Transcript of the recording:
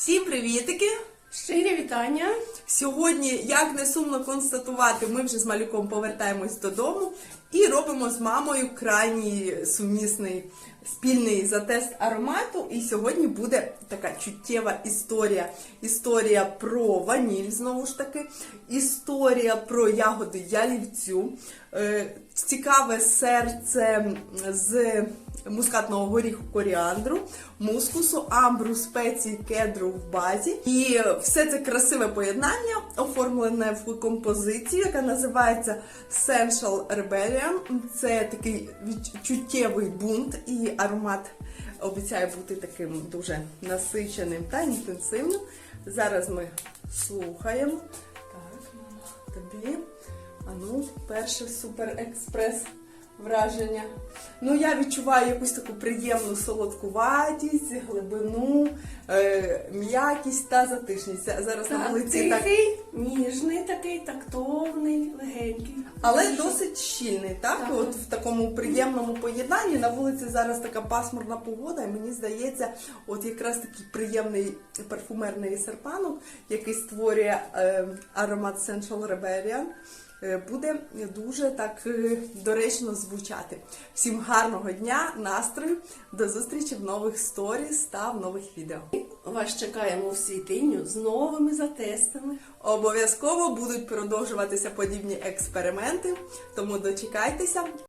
Всім привітики! Щирі вітання. Сьогодні, як не сумно констатувати, ми вже з малюком повертаємось додому і робимо з мамою крайній сумісний спільний затест аромату. І сьогодні буде така чуттєва історія. Історія про ваніль, знову ж таки, історія про ягоди ялівцю, е, цікаве серце з мускатного горіху коріандру, мускусу, амбру, спецій, кедру в базі. І все це красиве поєднання оформлене в композицію, яка називається Sensual Rebellion. Це такий відчуттєвий бунт, і аромат обіцяє бути таким дуже насиченим та інтенсивним. Зараз ми слухаємо. Так, тобі. А ну, перше супер експрес враження. Ну, я відчуваю якусь таку приємну солодкуватість, глибину, е, м'якість та затишність. А Зараз на Так, вулиці так. тихий, ніжний такий, тактовний, легенький. Але Дуже. досить щільний, так? Так. От в такому приємному поєднанні. На вулиці зараз така пасмурна погода, і мені здається, от якраз такий приємний парфумерний серпанок, який створює е, аромат Sensual Rebellion, буде дуже так е, доречно звучати. Всім гарного дня, настрою, до зустрічі в нових сторіс та в нових відео. Вас чекаємо в світиню з новими затестами. Обов'язково будуть продовжуватися подібні експерименти, тому дочекайтеся.